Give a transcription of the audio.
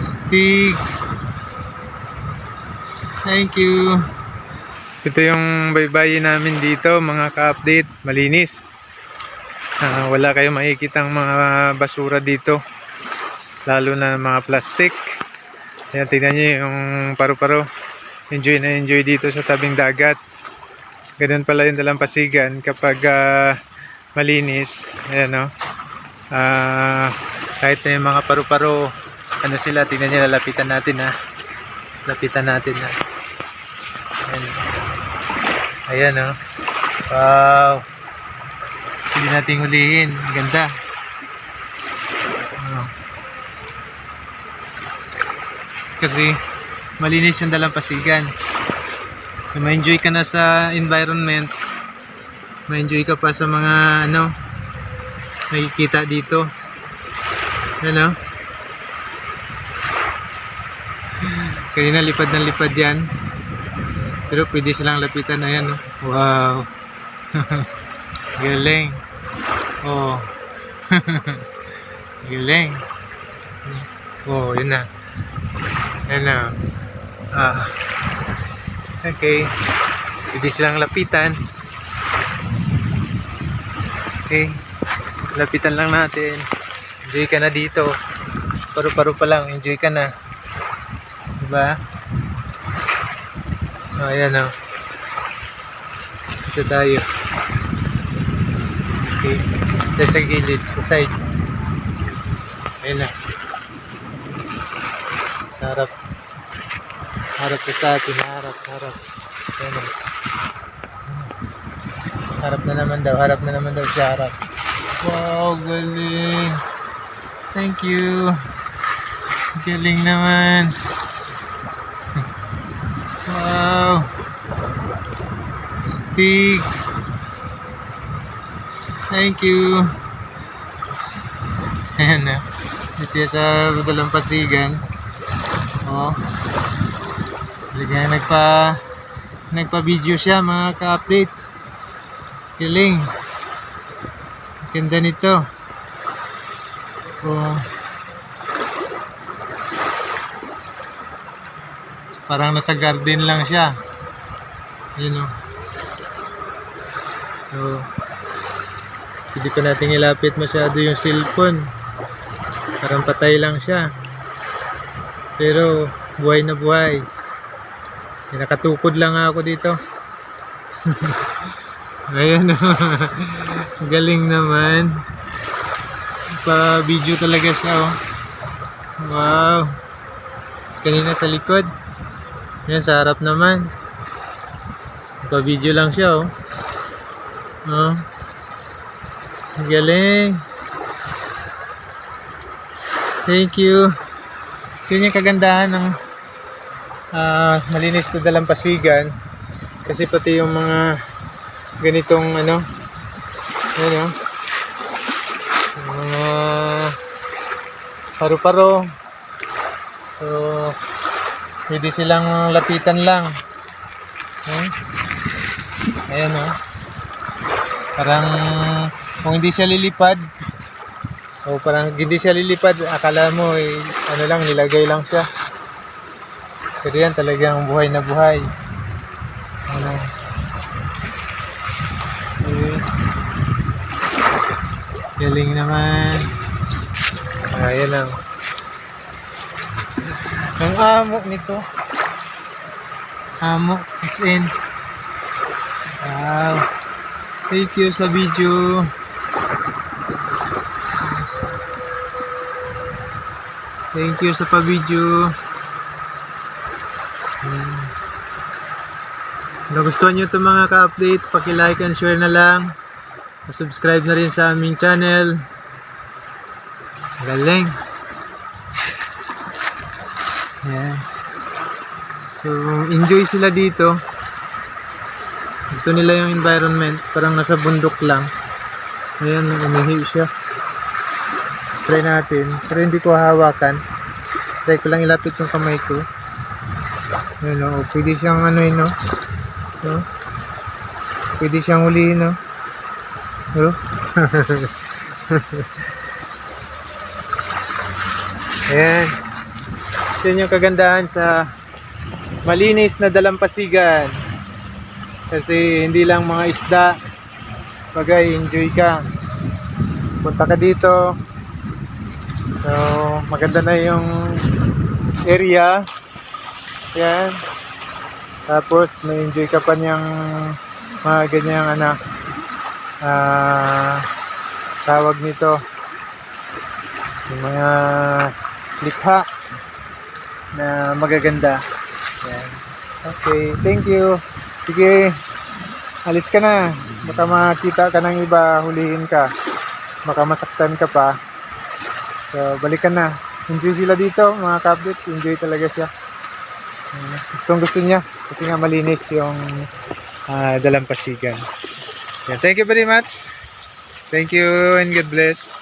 Stig. Thank you. Ito yung baybayin namin dito, mga ka-update. Malinis. Ah, wala kayong makikitang mga basura dito. Lalo na mga plastic. Ayan, tingnan nyo yung paru-paro. Enjoy na enjoy dito sa tabing dagat. Ganun pala yung dalampasigan kapag ah, malinis. Ayan o. Ah, kahit na yung mga paru-paro, ano sila, tingnan nyo, lalapitan natin ha. Lapitan natin ha. Ayan. Ayan o. Wow. Hindi natin hulihin. Ganda. Ano. Kasi malinis yung dalampasigan. So ma-enjoy ka na sa environment. Ma-enjoy ka pa sa mga ano nakikita dito. Ano? Kanina lipad ng lipad yan. Pero pwede silang lapitan na yan. oh. Wow. Galing. Oh. Galing. Oh, yun na. Yan na. Ah. Okay. Pwede silang lapitan. Okay. Lapitan lang natin. Enjoy ka na dito. Paru-paro pa lang. Enjoy ka na. Diba? Oh, ayan o. Ito tayo. Okay. Ito sa gilid, sa side. Ayan na. Sa harap. Harap sa atin. Harap, harap. Ayan na. Harap na naman daw. Harap na naman daw siya. Harap. Wow, galing. Thank you. Galing naman. Wow. Stig. Thank you. Ayan na. Yan sa Dalampasigan. Oh. Bigyan nagpa nagpa-video siya mga ka-update. Galing. Ganda nito. Oh. Parang nasa garden lang siya. Yun o. So, hindi pa natin ilapit masyado yung cellphone. Parang patay lang siya. Pero, buhay na buhay. Nakatukod lang ako dito. Ayan o. Galing naman. Pa-video talaga siya oh. Wow. Kanina sa likod. Yan, sa harap naman. Pa-video lang siya, oh. Oh. Ang Galing. Thank you. Kasi yun yung kagandahan ng ah, malinis na dalampasigan. Kasi pati yung mga ganitong ano, ano, mga paru-paro. So, Pwede silang lapitan lang. Hmm? Ayan o. Parang kung hindi siya lilipad, o parang hindi siya lilipad, akala mo eh, ano lang, nilagay lang siya. Pero yan talagang buhay na buhay. Ano. Eh, galing naman. Ayan lang. Ang amo nito. Amo is in. Wow. Thank you sa video. Thank you sa pa-video. Kung nagustuhan nyo itong mga ka-update, paki-like and share na lang. subscribe na rin sa aming channel. Galing. Ayan. So, enjoy sila dito. Gusto nila yung environment. Parang nasa bundok lang. Ayan, umihi siya. Try natin. Pero hindi ko hawakan. Try ko lang ilapit yung kamay ko. Ayan o. Pwede siyang ano yun o. No? Pwede siyang hulihin o. No? Ayan. Yan yung kagandahan sa malinis na dalampasigan. Kasi hindi lang mga isda, bagay enjoy ka. Punta ka dito. So, maganda na yung area. Yan. Tapos, may enjoy ka pa niyang mga ganyang ano, ah, tawag nito. Yung mga likha na magaganda. Yan. Okay, thank you. Sige, alis ka na. Baka makita ka ng iba, hulihin ka. Baka masaktan ka pa. So, balikan na. Enjoy sila dito, mga kapit. Enjoy talaga siya. Uh, gustong gusto niya. Kasi nga malinis yung ah, dalampasigan. Yeah, thank you very much. Thank you and God bless.